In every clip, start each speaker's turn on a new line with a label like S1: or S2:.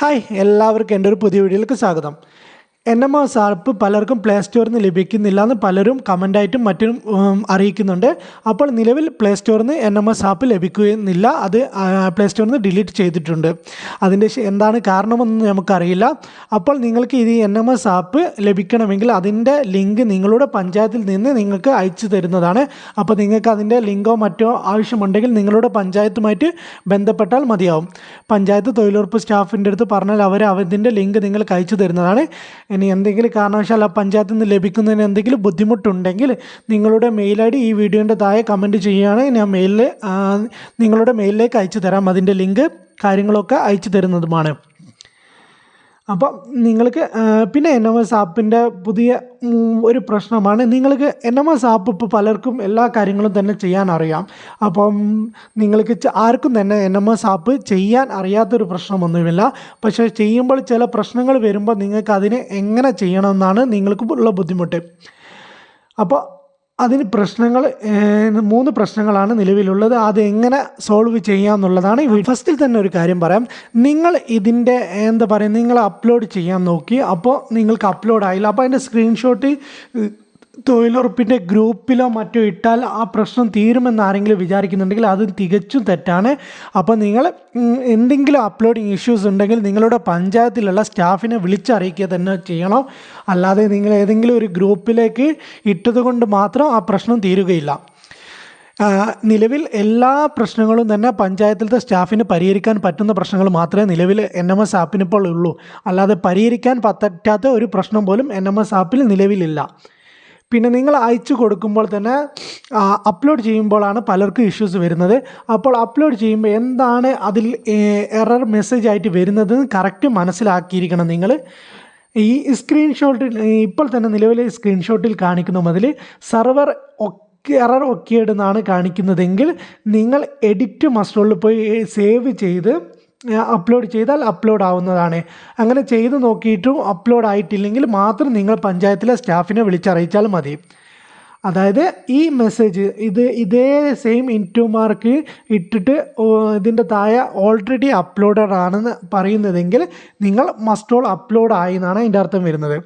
S1: Hi എല്ലാവർക്കും എന്റെ ഒരു പുതിയ വീഡിയോയിലേക്ക് സ്വാഗതം. എൻ എം എസ് ആപ്പ് പലർക്കും പ്ലേ സ്റ്റോറിൽ നിന്ന് ലഭിക്കുന്നില്ല എന്ന് പലരും കമന്റായിട്ടും മറ്റും അറിയിക്കുന്നുണ്ട്. അപ്പോൾ നിലവിൽ പ്ലേ സ്റ്റോറിൽ നിന്ന് എൻ എം എസ് ആപ്പ് ലഭിക്കുന്നില്ല. അത് പ്ലേ സ്റ്റോറിൽ നിന്ന് ഡിലീറ്റ് ചെയ്തിട്ടുണ്ട്. അതിന്റെ എന്താണ് കാരണമെന്ന് നമുക്കറിയില്ല. അപ്പോൾ നിങ്ങൾക്ക് ഇത് എൻ എം എസ് ആപ്പ് ലഭിക്കണമെങ്കിൽ അതിന്റെ ലിങ്ക് നിങ്ങളുടെ പഞ്ചായത്തിൽ നിന്ന് നിങ്ങൾക്ക് അയച്ചു തരുന്നതാണ്. അപ്പോൾ നിങ്ങൾക്ക് അതിന്റെ ലിങ്കോ മറ്റോ ആവശ്യമുണ്ടെങ്കിൽ നിങ്ങളുടെ പഞ്ചായത്തുമായിട്ട് ബന്ധപ്പെട്ടാൽ മതിയാവും. പഞ്ചായത്ത് തൊഴിലുറപ്പ് സ്റ്റാഫിന്റെ അടുത്ത് പറഞ്ഞാൽ അവർ അതിന്റെ ലിങ്ക് നിങ്ങൾക്ക് അയച്ചു തരുന്നതാണ്. ഇനി എന്തെങ്കിലും കാരണവശാൽ ആ പഞ്ചായത്തിൽ നിന്ന് ലഭിക്കുന്നതിന് എന്തെങ്കിലും ബുദ്ധിമുട്ടുണ്ടെങ്കിൽ നിങ്ങളുടെ മെയിൽ ഐ ഡി ഈ വീഡിയോന്റെ താഴെ കമന്റ് ചെയ്യുകയാണെങ്കിൽ ഞാൻ മെയിലിൽ നിങ്ങളുടെ മെയിലിലേക്ക് അയച്ചു തരാം. അതിന്റെ ലിങ്ക് കാര്യങ്ങളൊക്കെ അയച്ചു തരുന്നതുമാണ്. അപ്പം നിങ്ങൾക്ക് പിന്നെ എൻ എം എസ് ആപ്പിന്റെ പുതിയ ഒരു പ്രശ്നമാണ്. നിങ്ങൾക്ക് എൻ എം എസ് ആപ്പ് ഇപ്പോൾ പലർക്കും എല്ലാ കാര്യങ്ങളും തന്നെ ചെയ്യാൻ അറിയാം അപ്പം നിങ്ങൾക്ക് ആർക്കും തന്നെ എൻ എം എസ് ആപ്പ് ചെയ്യാൻ അറിയാത്തൊരു പ്രശ്നമൊന്നുമില്ല. പക്ഷേ ചെയ്യുമ്പോൾ ചില പ്രശ്നങ്ങൾ വരുമ്പോൾ നിങ്ങൾക്ക് അതിനെ എങ്ങനെ ചെയ്യണമെന്നാണ് നിങ്ങൾക്ക് ഉള്ള ബുദ്ധിമുട്ട്. അപ്പോൾ അതിന് പ്രശ്നങ്ങൾ മൂന്ന് പ്രശ്നങ്ങളാണ് നിലവിലുള്ളത്. അത് എങ്ങനെ സോൾവ് ചെയ്യാമെന്നുള്ളതാണ് ഈ ഫസ്റ്റിൽ തന്നെ ഒരു കാര്യം പറയാം. നിങ്ങൾ ഇതിന്റെ എന്താ പറയുക നിങ്ങൾ അപ്ലോഡ് ചെയ്യാൻ നോക്കി. അപ്പോൾ നിങ്ങൾക്ക് അപ്ലോഡ് ആയില്ല. അപ്പോൾ അതിന്റെ സ്ക്രീൻഷോട്ട് തൊഴിലുറപ്പിന്റെ ഗ്രൂപ്പിലോ മറ്റോ ഇട്ടാൽ ആ പ്രശ്നം തീരുമെന്ന് ആരെങ്കിലും വിചാരിക്കുന്നുണ്ടെങ്കിൽ അത് തികച്ചും തെറ്റാണ്. അപ്പോൾ നിങ്ങൾ എന്തെങ്കിലും അപ്ലോഡിങ് ഇഷ്യൂസ് ഉണ്ടെങ്കിൽ നിങ്ങളുടെ പഞ്ചായത്തിലുള്ള സ്റ്റാഫിനെ വിളിച്ചറിയിക്കുക തന്നെ ചെയ്യണം. അല്ലാതെ നിങ്ങൾ ഏതെങ്കിലും ഒരു ഗ്രൂപ്പിലേക്ക് ഇട്ടതുകൊണ്ട് മാത്രം ആ പ്രശ്നം തീരുകയില്ല. നിലവിൽ എല്ലാ പ്രശ്നങ്ങളും തന്നെ പഞ്ചായത്തിലത്തെ സ്റ്റാഫിന് പരിഹരിക്കാൻ പറ്റുന്ന പ്രശ്നങ്ങൾ മാത്രമേ നിലവിൽ എൻ എം എസ് ആപ്പിനിപ്പോൾ ഉള്ളൂ. അല്ലാതെ പരിഹരിക്കാൻ പറ്റാത്ത ഒരു പ്രശ്നം പോലും എൻ എം എസ് ആപ്പിൽ നിലവിലില്ല. പിന്നെ നിങ്ങൾ അയച്ചു കൊടുക്കുമ്പോൾ തന്നെ അപ്ലോഡ് ചെയ്യുമ്പോഴാണ് പലർക്കും ഇഷ്യൂസ് വരുന്നത്. അപ്പോൾ അപ്ലോഡ് ചെയ്യുമ്പോൾ എന്താണ് അതിൽ എറർ മെസ്സേജ് ആയിട്ട് വരുന്നത് കറക്റ്റ് മനസ്സിലാക്കിയിരിക്കണം നിങ്ങൾ. ഈ സ്ക്രീൻഷോട്ടിൽ ഇപ്പോൾ തന്നെ നിലവിലെ സ്ക്രീൻഷോട്ടിൽ കാണിക്കുന്ന മുതൽ സെർവർ എറർ ഒക്കെ എന്നാണ് കാണിക്കുന്നതെങ്കിൽ നിങ്ങൾ എഡിറ്റ് മസ്റ്റോളിൽ പോയി സേവ് ചെയ്ത് അപ്ലോഡ് ചെയ്താൽ അപ്ലോഡ് ആവുന്നതാണ്. അങ്ങനെ ചെയ്ത് നോക്കിയിട്ടും അപ്ലോഡ് ആയിട്ടില്ലെങ്കിൽ മാത്രം നിങ്ങൾ പഞ്ചായത്തിലെ സ്റ്റാഫിനെ വിളിച്ചറിയിച്ചാൽ മതി. അതായത് ഈ മെസ്സേജ് ഇത് ഇതേ സെയിം ഇന്റു മാർക്ക് ഇട്ടിട്ട് ഇതിന്റെ താഴെ ഓൾറെഡി അപ്ലോഡഡ് ആണെന്ന് പറയുന്നതെങ്കിൽ നിങ്ങൾ മസ്റ്റ് ഓൾ അപ്ലോഡ് ആയി എന്നാണ് അതിന്റെ അർത്ഥം വരുന്നത്.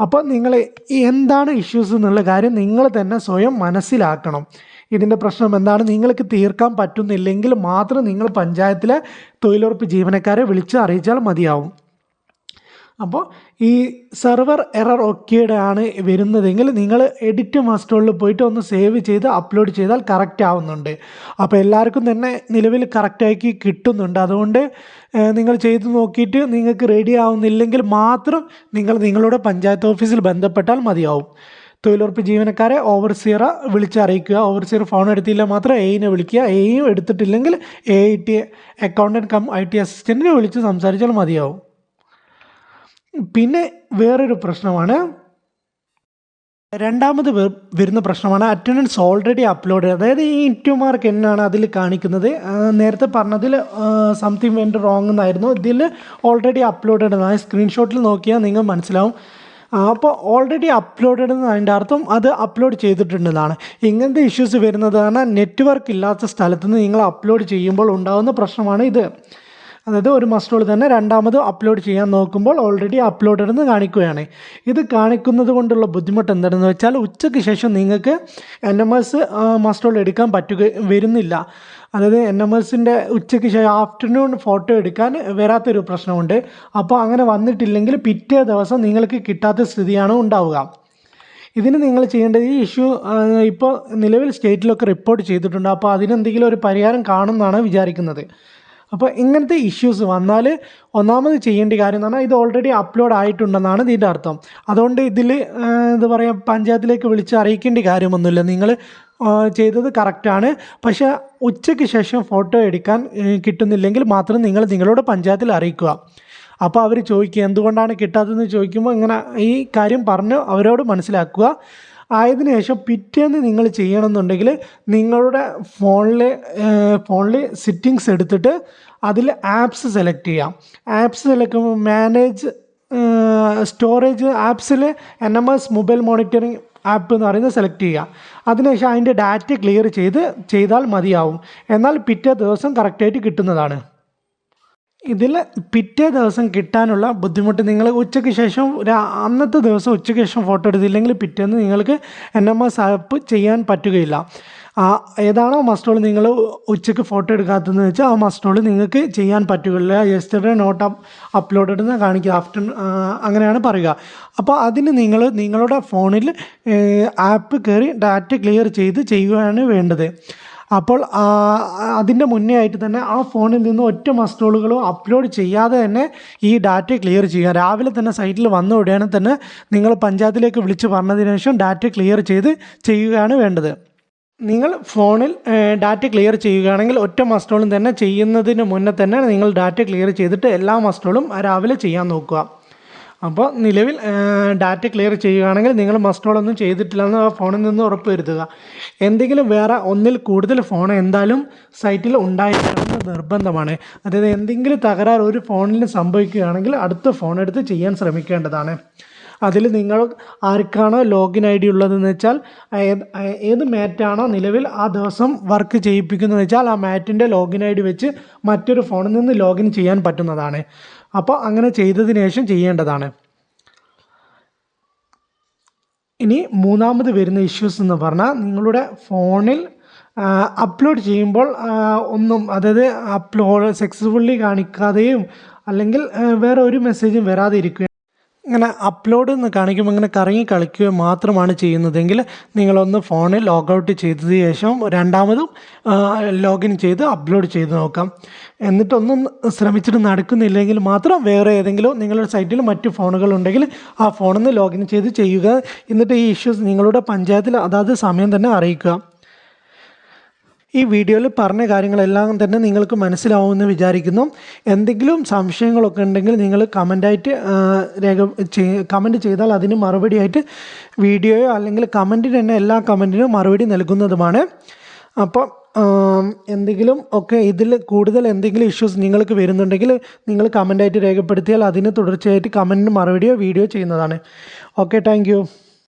S1: അപ്പോൾ നിങ്ങൾ എന്താണ് ഇഷ്യൂസ് എന്നുള്ള കാര്യം നിങ്ങൾ തന്നെ സ്വയം മനസ്സിലാക്കണം. ഇതിന്റെ പ്രശ്നം എന്താണ്? നിങ്ങൾക്ക് തീർക്കാൻ പറ്റുന്നില്ലെങ്കിൽ മാത്രം നിങ്ങൾ പഞ്ചായത്തിലെ തൊഴിലുറപ്പ് ജീവനക്കാരെ വിളിച്ച് അറിയിച്ചാൽ മതിയാവും. അപ്പോൾ ഈ സെർവർ എറർ ഒക്കെയുടെ ആണ് വരുന്നതെങ്കിൽ നിങ്ങൾ എഡിറ്റ് മാസ്റ്ററിൽ പോയിട്ട് ഒന്ന് സേവ് ചെയ്ത് അപ്ലോഡ് ചെയ്താൽ കറക്റ്റ് ആവുന്നുണ്ട്. അപ്പോൾ എല്ലാവർക്കും തന്നെ നിലവിൽ കറക്റ്റാക്കി കിട്ടുന്നുണ്ട്. അതുകൊണ്ട് നിങ്ങൾ ചെയ്ത് നോക്കിയിട്ട് നിങ്ങൾക്ക് റെഡി ആവുന്നില്ലെങ്കിൽ മാത്രം നിങ്ങൾ നിങ്ങളുടെ പഞ്ചായത്ത് ഓഫീസിൽ ബന്ധപ്പെട്ടാൽ മതിയാവും. തൊഴിലുറപ്പ് ജീവനക്കാരെ ഓവർസിയറ വിളിച്ചറിയിക്കുക. ഓവർസിയർ ഫോൺ എടുത്തില്ല മാത്രം എയിനെ വിളിക്കുക. എയും എടുത്തിട്ടില്ലെങ്കിൽ A I T accountant cum I T അസിസ്റ്റന്റിനെ വിളിച്ച് സംസാരിച്ചാൽ മതിയാവും. പിന്നെ വേറൊരു പ്രശ്നമാണ്. രണ്ടാമത് വരുന്ന പ്രശ്നമാണ് അറ്റൻഡൻസ് ഓൾറെഡി അപ്ലോഡ് അതായത് ഈ ഇന്റു മാർക്ക് എന്നാണ് അതിൽ കാണിക്കുന്നത്. നേരത്തെ പറഞ്ഞതിൽ സംതിങ് വേണ്ട റോങ് എന്നായിരുന്നു. ഇതിൽ ഓൾറെഡി അപ്ലോഡ് എന്നാണ് സ്ക്രീൻഷോട്ടിൽ നോക്കിയാൽ നിങ്ങൾ മനസ്സിലാവും. ആ, അപ്പോൾ ഓൾറെഡി അപ്ലോഡഡ് എന്നതിന്റെ അർത്ഥം അത് അപ്ലോഡ് ചെയ്തിട്ടുണ്ടെന്നാണ് ഇങ്ങനത്തെ ഇഷ്യൂസ് വരുന്നത് കാരണം നെറ്റ്വർക്ക് ഇല്ലാത്ത സ്ഥലത്ത് നിന്ന് നിങ്ങൾ അപ്ലോഡ് ചെയ്യുമ്പോൾ ഉണ്ടാകുന്ന പ്രശ്നമാണ് ഇത്. അതായത് ഒരു മസ്റ്റോൾ തന്നെ രണ്ടാമത് അപ്ലോഡ് ചെയ്യാൻ നോക്കുമ്പോൾ ഓൾറെഡി അപ്ലോഡ് എന്ന് കാണിക്കുകയാണ്. ഇത് കാണിക്കുന്നത് കൊണ്ടുള്ള ബുദ്ധിമുട്ട് എന്താണെന്ന് വെച്ചാൽ ഉച്ചയ്ക്ക് ശേഷം നിങ്ങൾക്ക് എൻ എം എസ് മസ്റ്റോൾ എടുക്കാൻ പറ്റുക വരുന്നില്ല. അതായത് എൻ എം എസിന്റെ ഉച്ചയ്ക്ക് ശേഷം ആഫ്റ്റർനൂൺ ഫോട്ടോ എടുക്കാൻ വരാത്തൊരു പ്രശ്നമുണ്ട്. അപ്പോൾ അങ്ങനെ വന്നിട്ടില്ലെങ്കിൽ പിറ്റേ ദിവസം നിങ്ങൾക്ക് കിട്ടാത്ത സ്ഥിതിയാണ് ഉണ്ടാവുക. ഇതിന് നിങ്ങൾ ചെയ്യേണ്ടത് ഈ ഇഷ്യൂ ഇപ്പോൾ നിലവിൽ സ്റ്റേറ്റിലൊക്കെ റിപ്പോർട്ട് ചെയ്തിട്ടുണ്ട്. അപ്പോൾ അതിനെന്തെങ്കിലും ഒരു പരിഹാരം കാണുമെന്നാണ് വിചാരിക്കുന്നത്. അപ്പോൾ ഇങ്ങനത്തെ ഇഷ്യൂസ് വന്നാൽ ഒന്നാമത് ചെയ്യേണ്ട കാര്യം എന്ന് പറഞ്ഞാൽ ഇത് ഓൾറെഡി അപ്ലോഡ് ആയിട്ടുണ്ടെന്നാണ് ഇതിന്റെ അർത്ഥം. അതുകൊണ്ട് ഇതിൽ എന്താ പറയുക പഞ്ചായത്തിലേക്ക് വിളിച്ച് അറിയിക്കേണ്ട കാര്യമൊന്നുമില്ല. നിങ്ങൾ ചെയ്തത് കറക്റ്റാണ് പക്ഷേ ഉച്ചയ്ക്ക് ശേഷം ഫോട്ടോ എടുക്കാൻ കിട്ടുന്നില്ലെങ്കിൽ മാത്രം നിങ്ങൾ നിങ്ങളോട് പഞ്ചായത്തിൽ അറിയിക്കുക. അപ്പോൾ അവർ ചോദിക്കുക എന്തുകൊണ്ടാണ് കിട്ടാത്തതെന്ന് ചോദിക്കുമ്പോൾ ഇങ്ങനെ ഈ കാര്യം പറഞ്ഞ് അവരോട് മനസ്സിലാക്കുക. ആയതിനു ശേഷം പിറ്റേന്ന് നിങ്ങൾ ചെയ്യണമെന്നുണ്ടെങ്കിൽ നിങ്ങളുടെ ഫോണിലെ ഫോണിൽ സിറ്റിങ്സ് എടുത്തിട്ട് അതിൽ ആപ്സ് സെലക്ട് ചെയ്യാം. Apps select manage storage ആപ്സിൽ N M S mobile monitoring app എന്ന് പറയുന്നത് സെലക്ട് ചെയ്യുക അതിനുശേഷം അതിന്റെ ഡാറ്റ ക്ലിയർ ചെയ്ത് ചെയ്താൽ മതിയാവും. എന്നാൽ പിറ്റേ ദിവസം കറക്റ്റായിട്ട് കിട്ടുന്നതാണ്. ഇതിൽ പിറ്റേ ദിവസം കിട്ടാനുള്ള ബുദ്ധിമുട്ട് നിങ്ങൾ ഉച്ചയ്ക്ക് ശേഷം അന്നത്തെ ദിവസം ഉച്ചയ്ക്ക് ശേഷം ഫോട്ടോ എടുത്തില്ലെങ്കിൽ പിറ്റേന്ന് നിങ്ങൾക്ക് എൻ എം എസ് ആപ്പ് ചെയ്യാൻ പറ്റുകയില്ല. ഏതാണോ മസ്റ്റോൾ നിങ്ങൾ ഉച്ചയ്ക്ക് ഫോട്ടോ എടുക്കാത്തതെന്ന് വെച്ചാൽ ആ മസ്റ്റോൾ നിങ്ങൾക്ക് ചെയ്യാൻ പറ്റുകയില്ല. യെസ്റ്റർഡേ നോട്ട് അപ്ലോഡ് എന്ന് കാണിക്കുക. ആഫ്റ്റർ അങ്ങനെയാണ് പറയുക. അപ്പോൾ അതിന് നിങ്ങൾ നിങ്ങളുടെ ഫോണിൽ ആപ്പ് കയറി ഡാറ്റ ക്ലിയർ ചെയ്ത് ചെയ്യുകയാണ് വേണ്ടത്. അപ്പോൾ അതിന്റെ മുന്നേ ആയിട്ട് തന്നെ ആ ഫോണിൽ നിന്ന് ഒറ്റ മസ്റ്റോളുകളും അപ്ലോഡ് ചെയ്യാതെ തന്നെ ഈ ഡാറ്റ ക്ലിയർ ചെയ്യുക. രാവിലെ തന്നെ സൈറ്റിൽ വന്നു വിടുകയാണെങ്കിൽ തന്നെ നിങ്ങൾ പഞ്ചായത്തിലേക്ക് വിളിച്ച് പറഞ്ഞതിന് ശേഷം ഡാറ്റ ക്ലിയർ ചെയ്ത് ചെയ്യുകയാണ് വേണ്ടത്. നിങ്ങൾ ഫോണിൽ ഡാറ്റ ക്ലിയർ ചെയ്യുകയാണെങ്കിൽ ഒറ്റ മസ്റ്റോളും തന്നെ ചെയ്യുന്നതിന് മുന്നേ തന്നെ നിങ്ങൾ ഡാറ്റ ക്ലിയർ ചെയ്തിട്ട് എല്ലാ മസ്റ്റോളും രാവിലെ ചെയ്യാൻ നോക്കുക. അപ്പോൾ നിലവിൽ ഡാറ്റ ക്ലിയർ ചെയ്യുകയാണെങ്കിൽ നിങ്ങൾ മസ്റ്റോളൊന്നും ചെയ്തിട്ടില്ലെന്ന് ആ ഫോണിൽ നിന്ന് ഉറപ്പ് വരുത്തുക എന്തെങ്കിലും വേറെ ഒന്നിൽ കൂടുതൽ ഫോൺ എന്തായാലും സൈറ്റിൽ ഉണ്ടായിരിക്കണമെന്ന് നിർബന്ധമാണ്. അതായത് എന്തെങ്കിലും തകരാർ ഒരു ഫോണിൽ സംഭവിക്കുകയാണെങ്കിൽ അടുത്ത ഫോൺ എടുത്ത് ചെയ്യാൻ ശ്രമിക്കേണ്ടതാണ്. അതിൽ നിങ്ങൾ ആർക്കാണോ ലോഗിൻ ഐ ഡി ഉള്ളതെന്ന് വെച്ചാൽ ഏത് മാറ്റാണോ നിലവിൽ ആ ദിവസം വർക്ക് ചെയ്യിപ്പിക്കുന്നത് വെച്ചാൽ ആ മാറ്റിന്റെ ലോഗിൻ ഐ ഡി വെച്ച് മറ്റൊരു ഫോണിൽ നിന്ന് ലോഗിൻ ചെയ്യാൻ പറ്റുന്നതാണ്. അപ്പോൾ അങ്ങനെ ചെയ്തതിന് ശേഷം ചെയ്യേണ്ടതാണ്. ഇനി മൂന്നാമത് വരുന്ന ഇഷ്യൂസ് എന്ന് പറഞ്ഞാൽ നിങ്ങളുടെ ഫോണിൽ അപ്ലോഡ് ചെയ്യുമ്പോൾ ഒന്നും അതായത് അപ്ലോഡ് സക്സസ്ഫുള്ളി കാണിക്കാതെയും അല്ലെങ്കിൽ വേറെ ഒരു മെസ്സേജും വരാതെ ഇരിക്കുകയും ഇങ്ങനെ അപ്ലോഡ് എന്ന് കാണിക്കുമ്പോൾ ഇങ്ങനെ കറങ്ങി കളിക്കുക മാത്രമാണ് ചെയ്യുന്നതെങ്കിൽ നിങ്ങളൊന്ന് ഫോണിൽ ലോഗൗട്ട് ചെയ്തതിന് ശേഷം രണ്ടാമതും ലോഗിൻ ചെയ്ത് അപ്ലോഡ് ചെയ്ത് നോക്കാം. എന്നിട്ടൊന്നും ശ്രമിച്ചിട്ട് നടക്കുന്നില്ലെങ്കിൽ മാത്രം വേറെ ഏതെങ്കിലും നിങ്ങളുടെ സൈറ്റിൽ മറ്റ് ഫോണുകൾ ഉണ്ടെങ്കിൽ ആ ഫോണിൽ നിന്ന് ലോഗിൻ ചെയ്ത് ചെയ്യുക. എന്നിട്ട് ഈ ഇഷ്യൂസ് നിങ്ങളുടെ പഞ്ചായത്തിൽ അതാത് സമയം തന്നെ അറിയിക്കുക. ഈ വീഡിയോയിൽ പറഞ്ഞ കാര്യങ്ങളെല്ലാം തന്നെ നിങ്ങൾക്ക് മനസ്സിലാവുമെന്ന് വിചാരിക്കുന്നു. എന്തെങ്കിലും സംശയങ്ങളൊക്കെ ഉണ്ടെങ്കിൽ നിങ്ങൾ കമന്റായിട്ട് രേഖ കമന്റ് ചെയ്താൽ അതിന് മറുപടിയായിട്ട് വീഡിയോയോ അല്ലെങ്കിൽ കമന്റിന് തന്നെ എല്ലാ കമന്റിനും മറുപടി നൽകുന്നതുമാണ്. അപ്പോൾ എന്തെങ്കിലും ഒക്കെ ഇതിൽ കൂടുതൽ എന്തെങ്കിലും ഇഷ്യൂസ് നിങ്ങൾക്ക് വരുന്നുണ്ടെങ്കിൽ നിങ്ങൾ കമന്റായിട്ട് രേഖപ്പെടുത്തിയാൽ അതിന് തുടർച്ചയായിട്ട് കമന്റിന് മറുപടിയോ വീഡിയോ ചെയ്യുന്നതാണ്. Okay thank